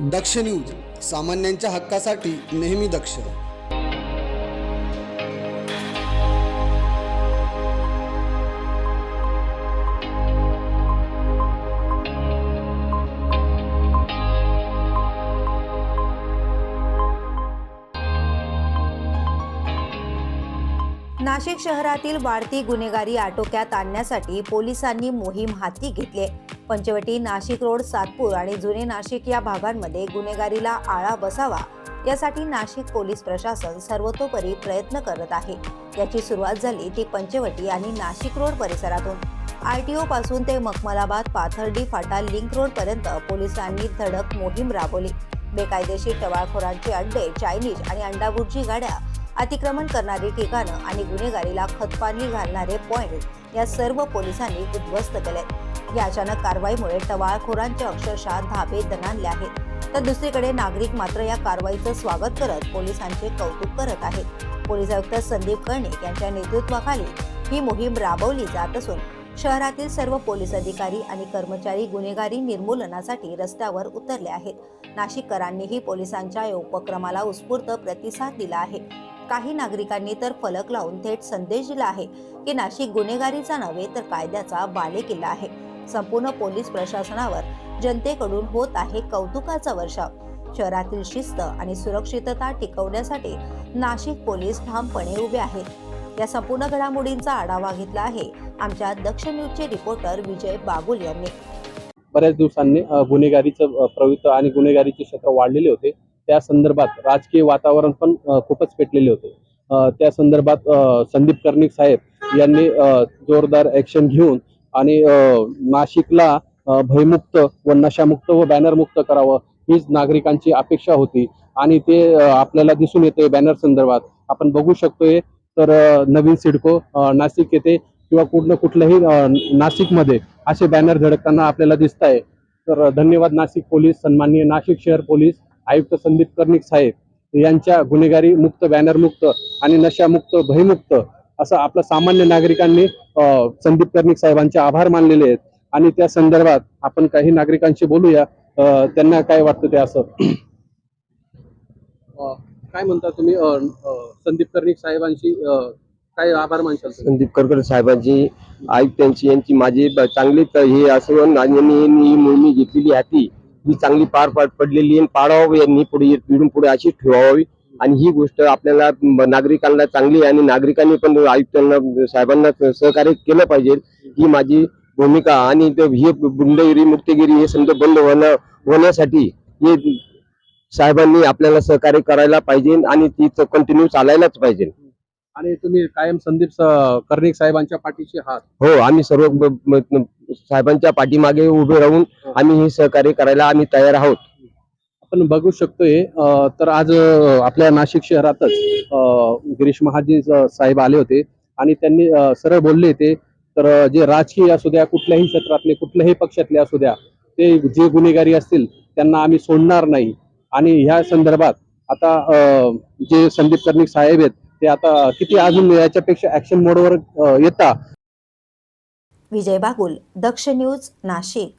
दक्ष news सामान्यांच्या हक्कासाठी नेहमी दक्ष नाशिक शहरातील वाढती गुन्हेगारी आटोक्यात आणण्यासाठी पोलिसांनी मोहीम हाती घेतली आहे. पंचवटी नाशिक रोड सातपूर आणि जुने नाशिक या भागांमध्ये गुन्हेगारीला आळा बसावा. यासाठी नाशिक पोलीस प्रशासन सर्वतोपरी प्रयत्न करत आहे. याची सुरुवात झाली ती पंचवटी आणि नाशिक रोड परिसरातून. आरटीओ पासून ते मखमलाबाद पाथर्डी फाटा लिंक रोड पर्यंत पोलिसांनी धडक मोहीम राबवली. बेकायदेशीर टवाळखोरांचे अड्डे चायनीज आणि अंडाबुर्जी गाड्या अतिक्रमण करणारी ठिकाणं आणि गुन्हेगारीला खतपाणी घालणारे पॉइंट या सर्व पोलिसांनी उद्ध्वस्त केले. या अचानक कारवाईमुळे टवाळखोरांचे अक्षरशः धाबे दणानले आहेत. तर दुसरीकडे नागरिक मात्र या कारवाईचं स्वागत करत पोलिसांचे कौतुक करत आहेत. पोलीस आयुक्त संदीप कर्णिक यांच्या नेतृत्वाखाली ही मोहीम राबवली जात असून शहरातील सर्व पोलीस अधिकारी आणि कर्मचारी गुन्हेगारी निर्मूलनासाठी रस्त्यावर उतरले आहेत. नाशिककरांनीही पोलिसांच्या या उपक्रमाला उत्स्फूर्त प्रतिसाद दिला आहे. काही नागरिकांनी तर फलक लावून थेट संदेश दिला आहे की नाशिक गुन्हेगारीचा नव्हे तर कायद्याचा बालेकिल्ला आहे. संपूर्ण पोलीस प्रशासनावर जनतेकडून होत आहे कौतुकाचा वर्षाव. शहरातील शिस्त आणि सुरक्षितता टिकवण्यासाठी नाशिक पोलीस ठामपणे उभे आहेत. या संपूर्ण घडामोडींचा आढावा घेतला आहे आमच्या दक्ष न्यूजचे रिपोर्टर विजय बागुल यांनी. बऱ्याच दिवसांनी गुन्हेगारीचं प्रवृत्त आणि गुन्हेगारीचे क्षेत्र वाढलेले होते. त्या संदर्भात राजकीय वातावरण पण खूपच पेटलेले होते. त्या संदर्भात संदीप कर्णिक साहेब यांनी जोरदार ऍक्शन घेऊन आणि नाशिकला भयमुक्त व नशामुक्त व बॅनरमुक्त करावं हीच नागरिकांची अपेक्षा होती. आणि ते आपल्याला दिसून येते बॅनर संदर्भात. आपण बघू शकतोय तर नवीन सिडको नाशिक येथे किंवा कुठलं कुठलंही नाशिकमध्ये असे बॅनर धडकताना आपल्याला दिसत आहे तर धन्यवाद नाशिक पोलीस सन्माननीय नाशिक शहर पोलीस आयुक्त संदीप कर्णिक साहेब यांच्या गुन्हेगारी मुक्त बॅनर मुक्त आणि नशामुक्त भयमुक्त असं आपलं सामान्य नागरिकांनी संदीप कर्णिक साहेबांचे आभार मानलेले आहेत. आणि त्या संदर्भात आपण काही नागरिकांशी बोलूया. त्यांना काय वाटतं ते असं? काय म्हणता तुम्ही? संदीप कर्णिक साहेबांशी काय आभार मानशाल? संदीप करकर साहेबांची आयुक्तांची यांची माझी चांगली त- हे असं आणि यांनी ही मोहिनी घेतलेली होती ही चांगली पार पाड पडलेली आणि पाडावी यांनी पुढे पिढून पुढे अशीच ठेवावी. आणि ही गोष्ट आपल्याला नागरिकांना चांगली आणि नागरिकांनी पण आयुक्तांना साहेबांना सहकार्य केलं पाहिजे. ही माझी भूमिका आणि ते हे गुंडगिरी मुक्तगिरी हे समजा बंद होणं होण्यासाठी हे साहेबांनी आपल्याला सहकार्य करायला पाहिजे आणि ती कंटिन्यू चालायलाच पाहिजे. आणि तुम्ही कायम संदीप कर्णिक साहेबांच्या पाठीशी आहात. हो आम्ही सर्व साहेबांच्या पाठीमागे उभे राहून आम्ही हे सहकार्य करायला आम्ही तयार आहोत. आपण बघू शकतोय तर आज आपल्या नाशिक शहरातच गिरीश महाजी साहेब आले होते आणि त्यांनी सरळ बोलले ते तर जे राजकीय असू द्या कुठल्याही क्षेत्रातले कुठल्याही पक्षातले असू द्या ते जे गुन्हेगारी असतील त्यांना आम्ही सोडणार नाही. आणि ह्या संदर्भात आता जे संदीप कर्णिक साहेब आहेत ते आता किती अजून याच्यापेक्षा ऍक्शन मोडवर येता? विजय बागुल दक्ष न्यूज नाशिक.